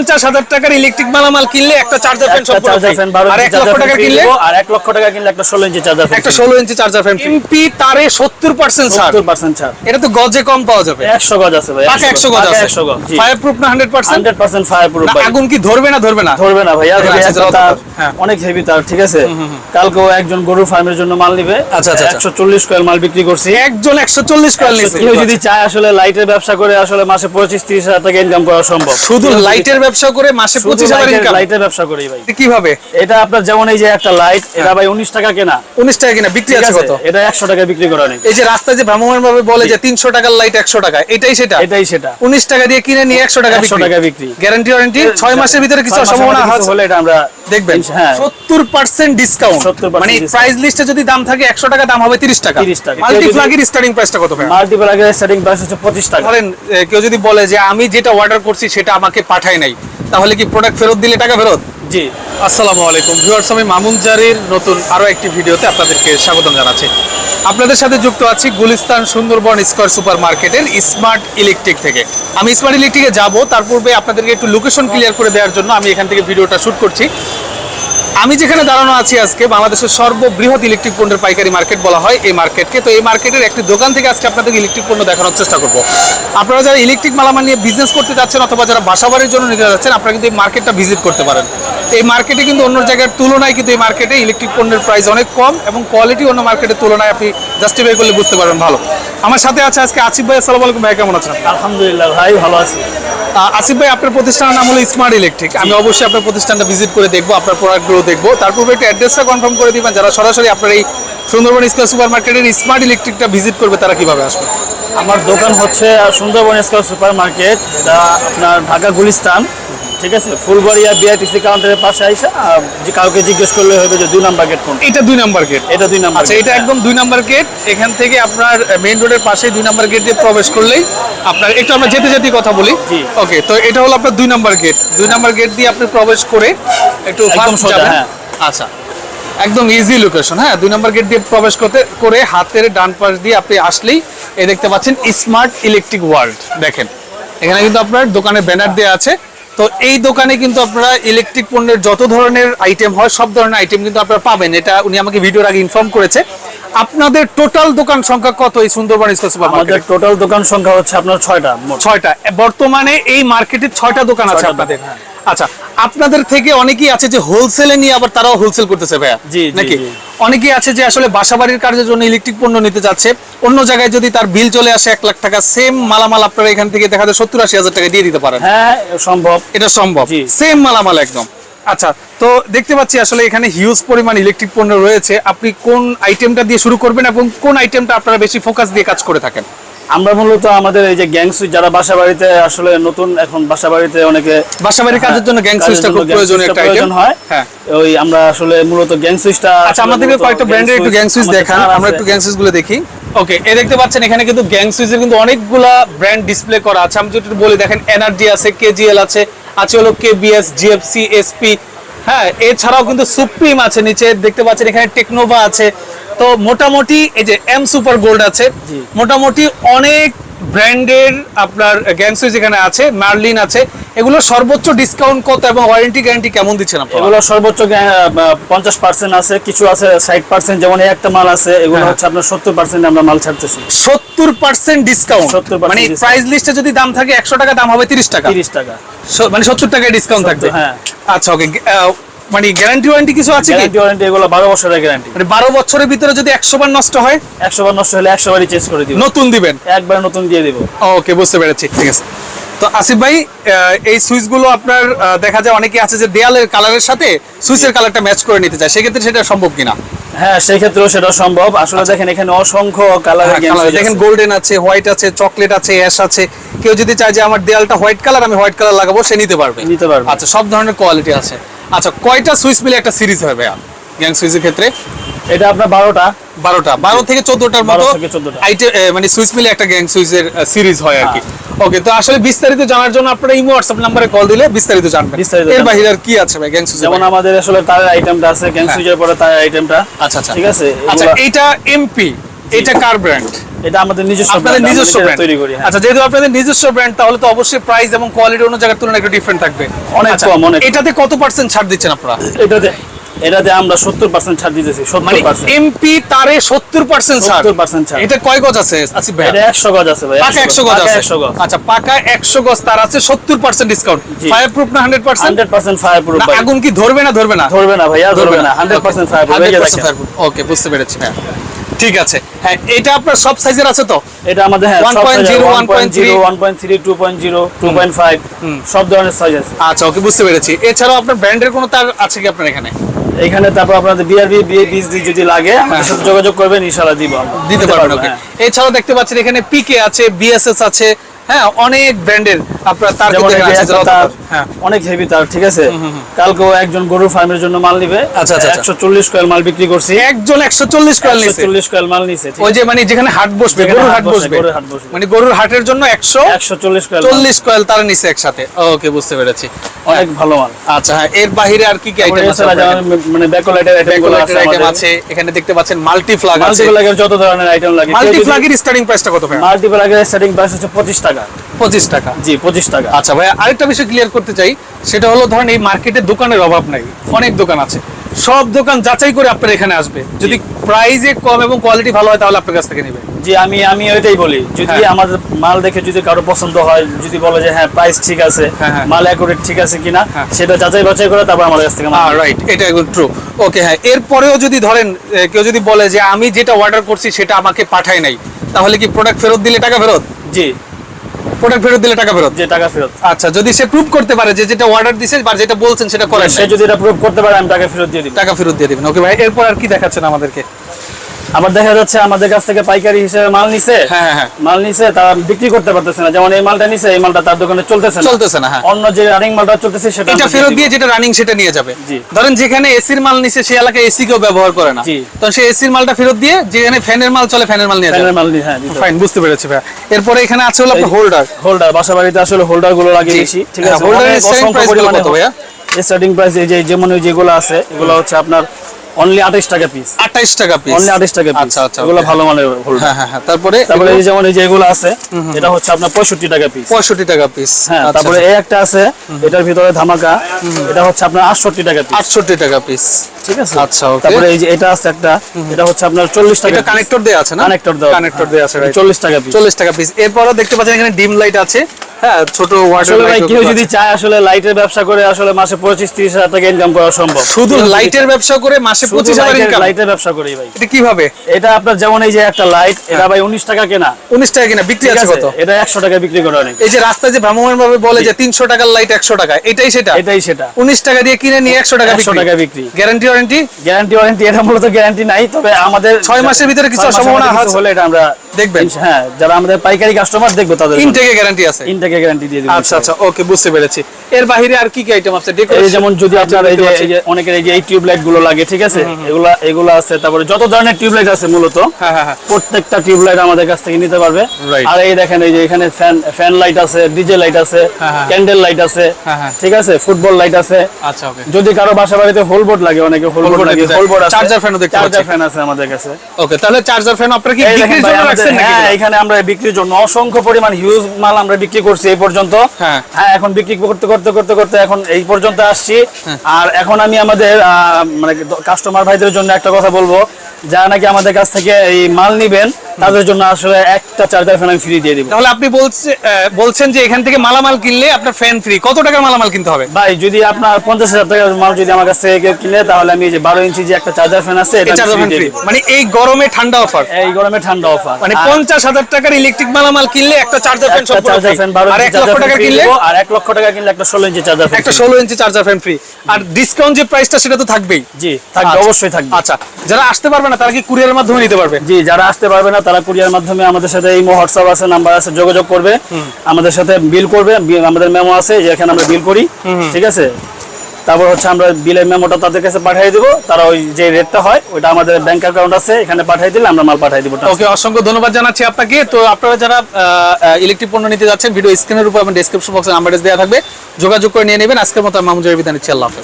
পঞ্চাশ হাজার টাকার ইলেকট্রিক মালামাল কিনলে একটা চার্জার ফ্যান চার্জার ফ্যান আর এক লক্ষ টাকা কিনলে? আর এক লক্ষ টাকা কিনলে একটা ষোলো ইঞ্চি চার্জার একটা ষোলো ইঞ্চি চার্জার ফ্যান এমপি তারে সত্তর পার্সেন্ট সত্তর পার্সেন্ট ছাড়। এটা তো গজে কম পাওয়া যাবে। একশো গজ আছে ভাই একশো গজ আছে। একশো গজ ফায়ার প্রুফ না hundred percent hundred percent fireproof আগুন কি ধরবে না ধরবে না? ধরবে না ভাইয়া আচ্ছা, ভাই, আচ্ছা, তার হ্যাঁ। অনেক হেভি তার ঠিক আছে? কালকেও একজন গরুর ফার্মের জন্য মাল নিবে। আচ্ছা, আচ্ছা, আচ্ছা। একশো চল্লিশ কয়েল মাল বিক্রি করছি। একজন একশো চল্লিশ কয়েল নিচ্ছে কেউ যদি চায় আসলে লাইটের ব্যবসা করে আসলে মাসে পঁচিশ তিরিশ হাজার টাকা ইনকাম করা সম্ভব। শুধু লাইটের ব্যবসা করে মাসে পঁচিশ হাজার ইনকাম লাইটের ব্যবসা করি ভাই। কীভাবে? এটা আপনার যেমন এই যে একটা লাইট এটা ভাই উনিশ টাকা কেনা। উনিশ টাকা কেনা বিক্রি আছে কত? এটা একশো টাকা বিক্রি করা নেই। এই যে রাস্তায় যে ভ্রাম্যমান ভাবে বলে যে তিনশো টাকার লাইট একশো টাকা এটাই সেটা? এটাই সেটা। উনিশ টাকা দিয়ে কিনে নিয়ে একশো টাকা 100 টাকা বিক্রি। গ্যারান্টি ওয়ারেন্টি ছয় মাসের ভিতরে কিছু সম্ভাবনা হলে এটা আমরা দেখবেন হ্যাঁ। সত্তর পার্সেন্ট ডিসকাউন্ট 70% মানে প্রাইস লিস্টে যদি দাম থাকে একশো টাকা দাম হবে তিরিশ টাকা। 30 টাকা। মাল্টি কেউ স্টার্টিং প্রাইসটা কত মাল্টিপ্লাগের স্টার্টিং প্রাইস হচ্ছে পঁচিশ টাকা। ধরেন কেউ যদি বলে যে আমি যেটা অর্ডার করছি সেটা আমাকে পাঠায় নাই। তাহলে কি প্রোডাক্ট ফেরত দিলে টাকা ফেরত? জি, আসসালামু আলাইকুম। ভিউয়ার্স আমি মামুন জারির নতুন আরও একটি ভিডিওতে আপনাদেরকে স্বাগতম জানাচ্ছি। আপনাদের সাথে যুক্ত আছি গুলিস্তান সুন্দরবন স্কোয়ার সুপার মার্কেটের স্মার্ট ইলেকট্রিক থেকে। আমি স্মার্ট ইলেকট্রিকে যাব, তার পূর্বে আপনাদেরকে একটু লোকেশন ক্লিয়ার করে দেওয়ার জন্য আমি এখান থেকে ভিডিওটা শ্যুট করছি। আমি যেখানে দাঁড়ানো আছি আজকে বাংলাদেশের সর্ববৃহৎ ইলেকট্রিক পণ্যের পাইকারি মার্কেট বলা হয় এই মার্কেটকে তো এই মার্কেটের একটি দোকান থেকে আজকে আপনাদের ইলেকট্রিক পণ্য দেখানোর চেষ্টা করব। আপনারা যারা ইলেকট্রিক মালামাল নিয়ে বিজনেস করতে যাচ্ছেন অথবা যারা বাসাবাড়ির জন্য নিতে যাচ্ছেন আপনারা কিন্তু এই মার্কেটটা ভিজিট করতে পারেন। এই মার্কেটে কিন্তু অন্য জায়গার তুলনায় কিন্তু এই মার্কেটে ইলেকট্রিক পণ্যের প্রাইস অনেক কম এবং কোয়ালিটি অন্য মার্কেটের তুলনায় আপনি জাস্টিফাই করলে বুঝতে পারবেন ভালো। আমার সাথে আছে আজকে আসিফ ভাই আসসালামু আলাইকুম ভাই কেমন আছেন? আলহামদুলিল্লাহ ভাই ভালো আছি। আসিফ ভাই আপনার প্রতিষ্ঠানের নাম হলো স্মার্ট ইলেকট্রিক আমি অবশ্যই আপনার প্রতিষ্ঠানটা ভিজিট করে দেখব আপনার প্রোডাক্টগুলো দেখব। তারপর একটু অ্যাড্রেসটা কনফার্ম করে দিবেন যারা সরাসরি আপনার এই সুন্দরবন স্কয়ার সুপার মার্কেটের স্মার্ট ইলেকট্রিকটা ভিজিট করবে তারা কীভাবে আসবে? আমার দোকান হচ্ছে সুন্দরবন স্কয়ার সুপার মার্কেট এটা আপনার ঢাকা গুলিস্তান ঠিক আছে? ফুলবাড়িয়া বিআইটিসি কাউন্টারের পাশে আইসা যে কাউকে জিজ্ঞেস করলে হবে যে দুই নাম্বার গেট কোন এটা দুই নাম্বার গেট এটা দুই নাম্বার আচ্ছা এটা একদম দুই নাম্বার গেট এখান থেকে আপনার মেইন রোডের পাশে দুই নাম্বার গেট দিয়ে প্রবেশ করলেই আপনার একটু আমরা যেতে যেতে কথা বলি। ওকে তো এটা হলো আপনার দুই নাম্বার গেট দুই নাম্বার গেট দিয়ে আপনি প্রবেশ করে একটু ফাস্ট যাবেন? হ্যাঁ। আচ্ছা। একদম ইজি লোকেশন হ্যাঁ? দুই নম্বর গেট দিয়ে প্রবেশ করতে করে হাতের ডান পাশ দিয়ে আপনি আসলেই এই দেখতে পাচ্ছেন স্মার্ট ইলেকট্রিক ওয়ার্ল্ড দেখেন। এখানে কিন্তু আপনার দোকানে ব্যানার দেওয়া আছে। তো এই দোকানে কিন্তু আপনারা ইলেকট্রিক পণ্যের যত ধরনের আইটেম হয় সব ধরনের আইটেম কিন্তু আপনারা পাবেন। এটা উনি আমাকে ভিডিওর আগে ইনফর্ম করেছে। আপনাদের টোটাল দোকান সংখ্যা কত এই সুন্দরবন স্কয়ার সুপার আমাদের টোটাল দোকান সংখ্যা হচ্ছে আপনার ছয়টা ছয়টা। বর্তমানে এই মার্কেটে ছয়টা দোকান আছে আপনাদের। হ্যাঁ। আচ্ছা আপনাদের থেকে অনেকেই আছে যে হোলসেলে নিয়ে আবার তারাও হোলসেল করতেছে ভাইয়া নাকি? অনেকেই আছে যে আসলে বাসাবাড়ির কাজের জন্য ইলেকট্রিক পণ্য নিতে যাচ্ছে। অন্য জায়গায় যদি তার বিল চলে আসে এক লাখ টাকা সেম মালামাল আপনারা এখান থেকে দেখা যায় সত্তর আশি হাজার টাকা দিয়ে দিতে পারেন। হ্যাঁ সম্ভব। এটা সম্ভব। সেম মালামাল একদম। আচ্ছা তো দেখতে পাচ্ছি আসলে এখানে হিউজ পরিমাণ ইলেকট্রিক পণ্য রয়েছে। আপনি কোন আইটেমটা দিয়ে শুরু করবেন এবং কোন আইটেমটা আপনারা বেশি ফোকাস দিয়ে কাজ করে থাকেন? আমরা মূলত আমাদের এই যে গ্যাং সুইচ যারা বাসা বাড়িতে আসলে নতুন এখন বাসা বাড়িতে অনেকে বাসাবাড়ির কাজের জন্য গ্যাং সুইচটা খুব gang প্রয়োজনীয় একটা আইটেম প্রয়োজন হয়। হ্যাঁ। ওই আমরা আসলে মূলত গ্যাং সুইচটা আচ্ছা আমাদেরকে কয়েকটা ব্র্যান্ডের একটু গ্যাং সুইচ দেখান আমরা একটু গ্যাং সুইচগুলো দেখি। ওকে এ দেখতে পাচ্ছেন এখানে কিন্তু গ্যাং সুইচের কিন্তু অনেকগুলা ব্র্যান্ড ডিসপ্লে করা আছে। আমি যদি বলি দেখেন এনআরজি আছে কেজিএল আছে আছে হলো কেবিএস জিএফসি এসপি হ্যাঁ এছাড়াও কিন্তু সুপ্রিম আছে নিচে দেখতে পাচ্ছেন এখানে টেকনোভা আছে তো মোটামুটি এই যে এম সুপার গোল্ড আছে মোটামুটি অনেক ব্র্যান্ডের আপনার গ্যাং সুইচ এখানে আছে মার্লিন আছে। এগুলো সর্বোচ্চ ডিসকাউন্ট কত এবং ওয়ারেন্টি গ্যারান্টি কেমন দিচ্ছেন আপনারা? এগুলো সর্বোচ্চ পঞ্চাশ পার্সেন্ট আছে কিছু আছে ষাট পার্সেন্ট যেমন একটা মাল আছে এগুলো হ্যাঁ। হচ্ছে আপনার সত্তর পার্সেন্ট আমরা মাল ছাড়তেছি। সত্তর পার্সেন্ট ডিসকাউন্ট 70% মানে। প্রাইস লিস্টে যদি দাম থাকে একশো টাকা দাম হবে তিরিশ টাকা। তিরিশ টাকা। মানে সত্তর টাকায় ডিসকাউন্ট থাকবে? হ্যাঁ। আচ্ছা ওকে মানে গ্যারান্টি ওয়ারেন্টি কিছু আছে গ্যারান্টি ওয়ারেন্টি এগুলো বারো বছরের গ্যারান্টি মানে বারো বছরের ভিতরে যদি একশো বার নষ্ট হয়? একশো বার নষ্ট হলে একশো বারই চেঞ্জ করে দিব। নতুন দিবেন? একবার নতুন দিয়ে দিব। ওকে বুঝতে পেরেছি ঠিক আছে। তো আসিফ ভাই এই সুইচগুলো আপনার দেখা যায় অনেকে আছে যে দেয়ালের কালারের সাথে সুইচের কালারটা ম্যাচ করে নিতে চায়। সেক্ষেত্রে সেটা সম্ভব কিনা? হ্যাঁ সেই ক্ষেত্রেও সেটা সম্ভব। আসলে দেখেন এখানে অসংখ্য কালারের হ্যাঁ, দেখেন গোল্ডেন আছে হোয়াইট আছে চকলেট আছে অ্যাশ আছে। কেউ যদি চায় যে আমার দেয়ালটা হোয়াইট কালার আমি হোয়াইট কালার লাগাবো সে নিতে পারবে। নিতে পারবে। আচ্ছা সব ধরনের কোয়ালিটি আছে। আচ্ছা কয়টা সুইচ মিলে একটা সিরিজ হবে গ্যাং সুইচের ক্ষেত্রে? এটা আপনার বারোটা। বারোটা। বারো থেকে চোদ্দটার 12 মতো থেকে 14টা। আইটেম মানে সুইচ মিলে একটা গ্যাং সুইচের সিরিজ হয় আর কি। ওকে তো আসলে বিস্তারিত জানার জন্য আপনারা ইমো হোয়াটসঅ্যাপ নাম্বারে কল দিলে বিস্তারিত জানবেন। বিস্তারিত এর বাইরে আর কি আছে ভাই গ্যাং সুইচ যেমন আমাদের আসলে তার আইটেমটা আছে গ্যাং হ্যাঁ। সুইচের পরে তার আইটেমটা আচ্ছা আচ্ছা। ঠিক আছে? আচ্ছা এইটা এমপি এটা কার ব্র্যান্ড এটা আমাদের নিজস্ব আপনাদের নিজস্ব ব্র্যান্ড তৈরি করি হ্যাঁ। আচ্ছা যেহেতু আপনাদের নিজস্ব ব্র্যান্ড তাহলে তো অবশ্যই প্রাইস এবং কোয়ালিটি অন্য জায়গার তুলনায় একটু ডিফারেন্ট থাকবে। অনেক আচ্ছা, কম, অনেক এটাতে কত পার্সেন্ট ছাড় দিচ্ছেন আপনারা? এটাতে এটাতে আমরা সত্তর পার্সেন্ট ছাড় দিতেছি মানে পার্সেন্ট এমপি তারে সত্তর পার্সেন্ট ছাড়। 70% ছাড়। এটা কয় গজ আছে আসিফ ভাই এটা একশো গজ আছে ভাই পাকা একশো গজ আছে। একশো গজ। আচ্ছা পাকা একশো গজ তার আছে সত্তর পার্সেন্ট ডিসকাউন্ট। ফায়ার প্রুফ না hundred percent hundred percent fireproof আগুন কি ধরবে না ধরবে না? ধরবে না ভাইয়া ধরবে না hundred percent fireproof okay বুঝতে পেরেছি হ্যাঁ। ঠিক আছে। হ্যাঁ এটা আপনার সব সাইজের আছে তো? এটা আমাদের হ্যাঁ 1.0, one point zero one point three two point zero two point five সব ধরনের সাইজ আছে। আচ্ছা ওকে বুঝতে পেরেছি। এছাড়াও আপনার ব্র্যান্ডের কোনো তার আছে কি আপনার এখানে? এখানে তারপর আপনাদের বিআরবি বীজ দিয়ে যদি লাগে আমাদের সাথে যোগাযোগ করবেন ইনশাআল্লাহ দিব আমরা। হ্যাঁ। দিতে পারবেন পারব, ওকে হ্যাঁ। এছাড়াও দেখতে পাচ্ছেন এখানে পিকে আছে বিএসএস আছে হ্যাঁ অনেক ব্র্যান্ডের। হ্যাঁ। অনেক হেভি তার ঠিক আছে? কালকেও একজন গরুর ফার্মের জন্য মাল নিবে। আচ্ছা, আচ্ছা। একশো চল্লিশ কয়েল মাল বিক্রি করছি। একজন একশো চল্লিশ কয়েল একশো চল্লিশ কয়েল মাল নিছে ওই যে মানে যেখানে হাট বসবে গরুর হাট হাট বসবে গরুর হাট বসবে। মানে গরুর হাটের জন্য একশো একশো চল্লিশ কয়েল চল্লিশ কয়েল তারা নিছে একসাথে। ওকে বুঝতে পেরেছি। অনেক ভালো মাল। আচ্ছা হ্যাঁ এর বাইরে আর কি কি আইটেম আছে যেমন মানে ব্যাকলাইটের আইটেম আছে এখানে দেখতে পাচ্ছেন মাল্টি আছে। যত ধরনের আইটেম লাগে। মাল্টি ফ্ল্যাগের স্টার্টিং প্রাইসটা কত ভাই? মাল্টিপ্লাগের স্টার্টিং প্রাইস হচ্ছে পঁচিশ টাকা। পঁচিশ টাকা। জি পঁচিশ টাকা। আচ্ছা ভাই আরেকটা বিষয় ক্লিয়ার করতে চাই সেটা হলো ধরেন এই মার্কেটে দোকানের অভাব নাই অনেক দোকান আছে। সব দোকান যাচাই করে আপনার এখানে আসবে। যদি প্রাইসে কম এবং কোয়ালিটি ভালো হয় তাহলে আপনার কাছ থেকে নেবে। জি আমি আমি ওইটাই বলি। যদি হ্যাঁ। আমাদের মাল দেখে যদি কারও পছন্দ হয় যদি বলে যে হ্যাঁ প্রাইস ঠিক আছে হ্যাঁ, হ্যাঁ। মাল অ্যাকুরেট ঠিক আছে কিনা। সেটা যাচাই বাছাই করে তারপর আমাদের কাছ থেকে রাইট এটা একদম ট্রু ওকে হ্যাঁ এরপরেও যদি ধরেন কেউ যদি বলে যে আমি যেটা অর্ডার করছি সেটা আমাকে পাঠায় নাই তাহলে কি প্রোডাক্ট ফেরত দিলে টাকা ফেরত? জি। প্রোডাক্ট ফেরত দিলে টাকা ফেরত? যে টাকা ফেরত। আচ্ছা যদি সে প্রুভ করতে পারে যে যেটা অর্ডার দিছে বা যেটা বলছেন সেটা করেন সে যদি এটা প্রুভ করতে পারে আমি টাকা ফেরত দিয়ে দিব। টাকা ফেরত দিয়ে দিবেন। ওকে ভাই এরপর আর কি দেখাচ্ছেন আমাদেরকে? আবার দেখা যাচ্ছে আমাদের কাছ থেকে পাইকারি হিসেবে মাল নিছে। হ্যাঁ হ্যাঁ হ্যাঁ। মাল নিছে তারা বিক্রি করতে পারতেছে না। যেমন এই মালটা নিছে এই মালটা তার দোকানে চলতেছে না। চলতেছে না অন্য যে রানিং মালটা চলতেছে সেটা এটা ফেরত দিয়ে যেটা রানিং সেটা নিয়ে যাবে। ধরেন যেখানে এসির মাল নিছে সেই এলাকায় এসি কেউ ব্যবহার করে না। জি। তখন সে এসির মালটা ফেরত দিয়ে যেখানে ফ্যানের মাল চলে ফ্যানের মাল নিয়ে যাবে। মাল নিয়ে হ্যাঁ ফাইন বুঝতে পেরেছি ভাই এরপরে এখানে আছে হলো আপনার হোল্ডার হোল্ডার বাসা বাড়িতে আসলে হোল্ডারগুলো লাগে জি। বেশি ঠিক আছে? price গুলো পরিমাণে কত ভাইয়া? স্টার্টিং প্রাইস এই যে যেমন ওই যেগুলো আছে এগুলো হচ্ছে আপনার অনলি 28 টাকা পিস আঠাইশ টাকা পিস অনলি 28 টাকা পিস আচ্ছা আচ্ছা এগুলো ভালো মানের হোল্ডার হ্যাঁ হ্যাঁ তারপরে তারপরে এই যেমন এই যে এগুলো আছে এটা হচ্ছে আপনার 65 টাকা পিস পঁয়ষট্টি টাকা পিস হ্যাঁ তারপরে এই একটা আছে এটার ভিতরে ধামাকা এটা হচ্ছে আপনার 68 টাকা পিস আটষট্টি টাকা পিস ঠিক আছে? আচ্ছা, okay। তারপরে এই যে এটা আছে একটা এটা হচ্ছে আপনার 40 টাকা এটা কানেক্টর দেয়া আছে না? কানেক্টর দেওয়া। কানেক্টর দেয়া আছে right। 40 টাকা পিস চল্লিশ টাকা পিস এরপরও দেখতে পাচ্ছেন এখানে ডিম লাইট আছে। হ্যাঁ ছোট আসলে ভাই কেউ যদি চায় আসলে লাইটের ব্যবসা করে আসলে মাসে 25 30 হাজার টাকা ইনকাম করা সম্ভব। শুধু লাইটের ব্যবসা করে মাসে শুধু পঁচিশ হাজার ইনকাম লাইটের ব্যবসা করি ভাই। এটা কীভাবে? এটা আপনার যেমন এই যে একটা লাইট এটা ভাই 19 টাকা কেনা। উনিশ টাকা কিনা বিক্রি আছে আছে? কত? এটা 100 টাকা বিক্রি করে অনেক। এই যে রাস্তায় যে ভ্রাম্যমান ভাবে বলে যে তিনশো টাকার লাইট একশো টাকা এটাই সেটা? এটাই সেটা। উনিশ টাকা দিয়ে কিনে নিয়ে একশো টাকা 100 টাকা বিক্রি। গ্যারান্টি ওয়ারেন্টি গ্যারান্টি ওয়ারেন্টি এটা মূলত গ্যারান্টি নাই তবে আমাদের ছয় মাসের ভিতরে কিছু সম্ভাবনা? হলে এটা আমরা দেখবেন? হ্যাঁ যারা আমাদের পাইকারি কাস্টমার দেখব তাদের ইনটেকে গ্যারান্টি আছে। ইনটেকে গ্যারান্টি দিয়ে দিব আচ্ছা আচ্ছা ওকে বুঝতে পেরেছি। এর বাইরে আর কি কি আইটেম আছে? এই ডেকোরেশন যেমন যদি আপনার এই যে অনেকের এই যে এই টিউব লাইটগুলো লাগে ঠিক আছে? এগুলা এগুলো আছে। তারপরে যত ধরনের টিউব লাইট আছে মূলত হ্যাঁ হ্যাঁ হ্যাঁ। প্রত্যেকটা টিউব লাইট আমাদের কাছ থেকে নিতে পারবে। আর এই দেখেন এই যে এখানে ফ্যান ফ্যান লাইট আছে ডিজে লাইট আছে হ্যাঁ, হ্যাঁ। ক্যান্ডেল লাইট আছে হ্যাঁ, হ্যাঁ। ঠিক আছে? ফুটবল লাইট আছে। আচ্ছা ওকে যদি কারও বাসা বাড়িতে হোল বোর্ড লাগে অনেকে হোল বোর্ড লাগে। হোল বোর্ড আছে। Charger fan ও দেখতে চার্জার ফ্যান আছে আমাদের কাছে। ওকে তাহলে চার্জার ফ্যান আপনারা কি বিক্রির জন্য নাকি হ্যাঁ এখানে আমরা বিক্রির জন্য অসংখ্য পরিমাণ হিউজ মাল আমরা বিক্রি করছি এই পর্যন্ত হ্যাঁ। হ্যাঁ এখন বিক্রি করতে করতে করতে করতে এখন এই পর্যন্ত আসছি হ্যাঁ। আর এখন আমি আমাদের আহ, মানে কাস্টমার ভাইদের জন্য একটা কথা বলব যারা নাকি আমাদের কাছ থেকে এই মাল নিবেন তাদের জন্য আসলে একটা চার্জার ফ্যান আমি ফ্রি দিয়ে দিব। তাহলে আপনি বলছে বলছেন যে এখান থেকে মালামাল কিনলে আপনার ফ্যান ফ্রি কত টাকার মালামাল কিনতে হবে? ভাই যদি আপনার পঞ্চাশ হাজার টাকার মাল যদি আমার কাছ থেকে কিনে তাহলে আমি এই যে বারো ইঞ্চি যে একটা চার্জার ফ্যান আছে মানে এই গরমে ঠান্ডা অফার এই গরমে ঠান্ডা অফার মানে পঞ্চাশ হাজার টাকার ইলেকট্রিক মালামাল কিনলে একটা চার্জার ফ্যান সম্পূর্ণ চার্জার ফ্যান বারো আর এক লক্ষ টাকা কিনলে আর এক লক্ষ টাকা কিনলে একটা ষোলো ইঞ্চি চার্জার একটা ষোলো ইঞ্চি চার্জার ফ্যান ফ্রি আর ডিসকাউন্ট যে প্রাইসটা সেটা তো থাকবেই। জি থাকবে আচ্ছা। অবশ্যই থাকবে। আচ্ছা যারা আসতে পারবে না তারা কি কুরিয়ারের মাধ্যমে নিতে পারবে? জি যারা আসতে পারবে না তারা কুরিয়ার মাধ্যমে আমাদের সাথে এই হোয়াটসঅ্যাপ আছে নাম্বার আছে যোগাযোগ করবে। আমাদের সাথে বিল করবে আমাদের মেমো আছে যেখানে আমরা বিল করি ঠিক আছে? তারপর হচ্ছে আমরা বিলের মেমোটা তাদের কাছে পাঠিয়ে দিব তারা ওই যে রেটটা হয় আমাদের ব্যাংক অ্যাকাউন্ট আছে এখানে পাঠিয়ে দিলে আমরা মাল পাঠিয়ে দিব। ওকে অসংখ্য ধন্যবাদ জানাচ্ছি আপনাকে। তো আপনারা যারা ইলেকট্রিক পণ্য নিতে যাচ্ছেন ভিডিও স্ক্রিনের উপর এবং ডেসক্রিপশন বক্সে নাম্বার দেওয়া থাকবে। যোগাযোগ করে নিয়ে নেবেন। আজকের মতো মামুজার বিধান আল্লাহ হাফেজ।